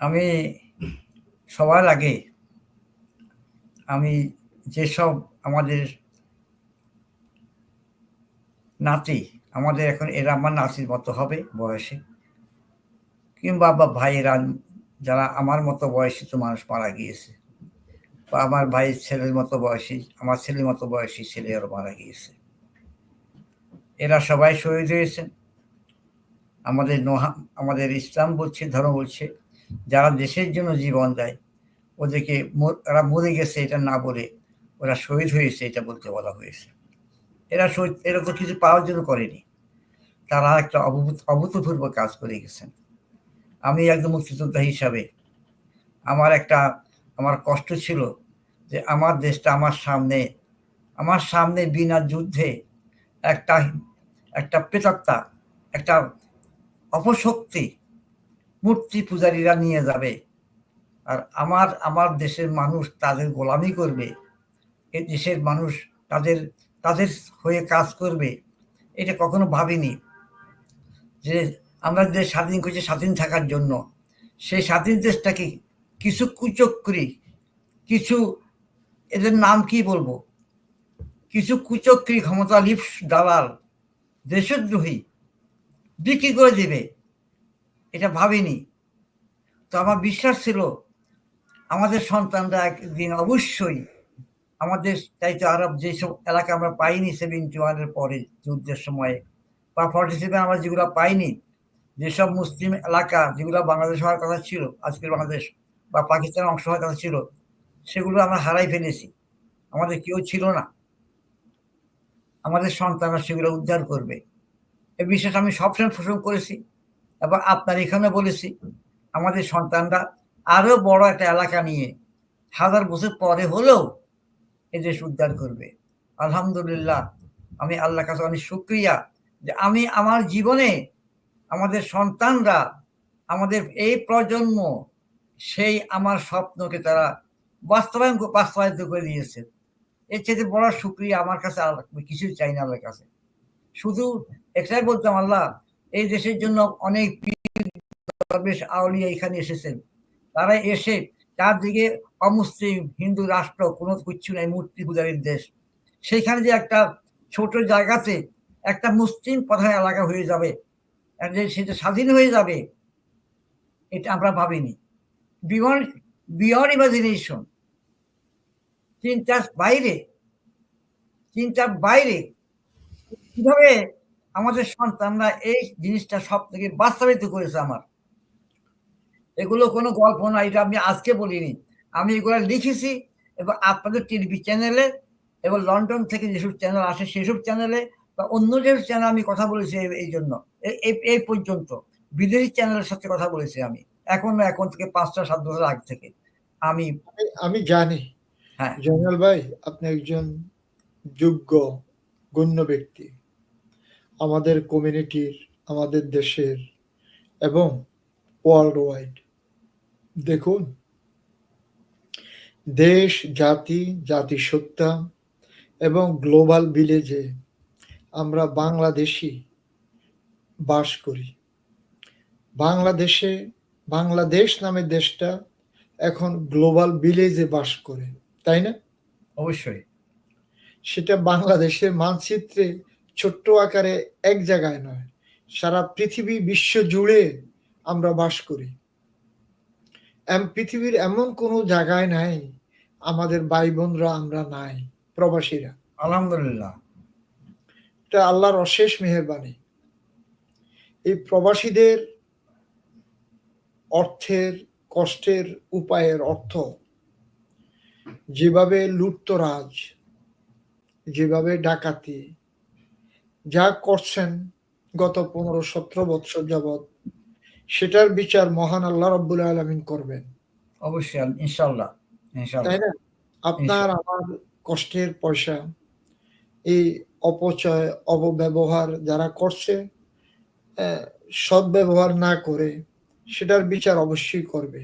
আমি সবার আগে আমি যেসব আমাদের নাতি, আমাদের এখন এরা আমার নাতির মতো হবে বয়সে, কিংবা বা ভাইয়েরা যারা আমার মতো বয়সী তো মানুষ মারা গিয়েছে, বা আমার ভাইয়ের ছেলের মতো বয়সী, আমার ছেলের মতো বয়সী ছেলেরা মারা গিয়েছে। এরা সবাই শহীদ হয়েছেন আমাদের নোহা, আমাদের ইসলাম বলছে, ধর্ম বলছে যারা দেশের জন্য জীবন দেয়, ওদেরকে ওরা মরে গেছে এটা না বলে ওরা শহীদ হয়েছে এটা বলতে বলা হয়েছে। এরা শহীদ এরা তো কিছু পাওয়ার জন্য করেনি। তারা একটা অভূত, অভূতপূর্ব কাজ করে গেছেন। আমি একদম মুক্তিযোদ্ধা হিসাবে আমার একটা, আমার কষ্ট ছিল যে আমার দেশটা আমার সামনে আমার সামনে বিনা যুদ্ধে একটা একটা প্রেতাত্মা, একটা অপশক্তি মূর্তি পূজারীরা নিয়ে যাবে। আর আমার আমার দেশের মানুষ তাদের গোলামি করবে। এ দেশের মানুষ তাদের তাদের হয়ে কাজ করবে। এটা কখনো ভাবিনি যে আমরা যে স্বাধীন করছি স্বাধীন থাকার জন্য। সেই স্বাধীন দেশটাকে কিছু কুচক্রি, কিছু এদের নাম কি বলব? কিছু কুচক্রি ক্ষমতা লিপস দালাল, দেশদ্রোহী বিক্রি করে দেবে। এটা ভাবিনি। তো আমার বিশ্বাস ছিল, আমাদের সন্তানরা একদিন অবশ্যই আমাদের চাইতে আরব যেসব এলাকা আমরা পাইনি সেভেন্টি ওয়ানের পরে যুদ্ধের সময়ে, বা ফর্টি সেভেন আমরা যেগুলো পাইনি, যেসব মুসলিম এলাকা যেগুলো বাংলাদেশ হওয়ার কথা ছিল, আজকের বাংলাদেশ বা পাকিস্তানের অংশ হওয়ার কথা ছিল, সেগুলো আমরা হারাই ফেলেছি। আমাদের কেউ ছিল না। আমাদের সন্তানরা সেগুলো উদ্ধার করবে। এ বিশ্বাস আমি সবসময় পোষণ করেছি। এবং আপনার এখানে বলেছি, আমাদের সন্তানরা আরও বড় একটা এলাকা নিয়ে হাজার বছর পরে হলেও এদেশ উদ্ধার করবে। আলহামদুলিল্লাহ, আমি আল্লাহ কাছে অনেক সুক্রিয়া যে আমি আমার জীবনে আমাদের সন্তানরা, আমাদের এই প্রজন্ম সেই আমার স্বপ্নকে তারা বাস্তবায়ন বাস্তবায়িত করে দিয়েছে। এর চেয়ে বড় সুক্রিয়া আমার কাছে কিছুই চাই না আল্লাহর কাছে। শুধু একটাই বলতাম, আল্লাহ এই দেশের জন্য অনেক বেশ আউলিয়া এখানে এসেছেন। তারা এসে চারদিকে অমুসলিম, হিন্দু রাষ্ট্র, কোনো কিচ্ছু নাই, মূর্তি পূজারীর দেশ। সেইখানে যে একটা ছোট জায়গাতে একটা মুসলিম প্রধান এলাকা হয়ে যাবে সেটা স্বাধীন হয়ে যাবে, এটা আমরা ভাবিনি। বিয়ন্ড বিয়ন্ড ইমাজিনেশন চিন্তার বাইরে চিন্তার বাইরে, কীভাবে আমাদের সন্তানরা এই জিনিসটা সব থেকে বাস্তবায়িত করেছে আমার। এগুলো কোনো গল্প না এটা আমি আজকে বলিনি। আমি এগুলো লিখেছি এবং আপনাদের টিভি চ্যানেলে এবং লন্ডন থেকে যেসব চ্যানেল আসে সেসব চ্যানেলে বা অন্য যেসব চ্যানেল আমি কথা বলেছি এই জন্য। এই পর্যন্ত বিদেশি চ্যানেলের সাথে কথা বলেছি আমি এখন এখন থেকে পাঁচটা সাত বছর আগ থেকে। আমি আমি জানি। হ্যাঁ। জয়নাল ভাই আপনি একজন যোগ্য গণ্য ব্যক্তি। আমাদের কমিউনিটির আমাদের দেশের এবং ওয়ার্ল্ড ওয়াইড দেখুন দেশ জাতি জাতিসত্তা এবং গ্লোবাল ভিলেজে আমরা বাংলাদেশি বাস করি। বাংলাদেশে বাংলাদেশ নামে দেশটা এখন গ্লোবাল ভিলেজে বাস করে তাই না? অবশ্যই। সেটা বাংলাদেশের মানচিত্রে ছোট্ট আকারে এক জায়গায় নয় সারা পৃথিবী বিশ্ব জুড়ে আমরা বাস করি। পৃথিবীর এমন কোনো জায়গায় নাই আমাদের ভাই বোনরা আমরা নাই প্রবাসীরা। আলহামদুলিল্লাহ। এটা আল্লাহর অশেষ মেহরবানি। এই প্রবাসীদের অর্থের কষ্টের উপায়ের অর্থ যেভাবে লুটতরাজ যেভাবে ডাকাতি যা করছেন গত পনেরো সতেরো বৎসর যাবৎ সেটার বিচার মহান আল্লাহ রব্বুল আলমিন করবেন। অবশ্যই ইনশাল্লাহ তাই না? আপনার আমার কষ্টের পয়সা এই অপচয় অপব্যবহার যারা করছে সৎ ব্যবহার না করে সেটার বিচার অবশ্যই করবে।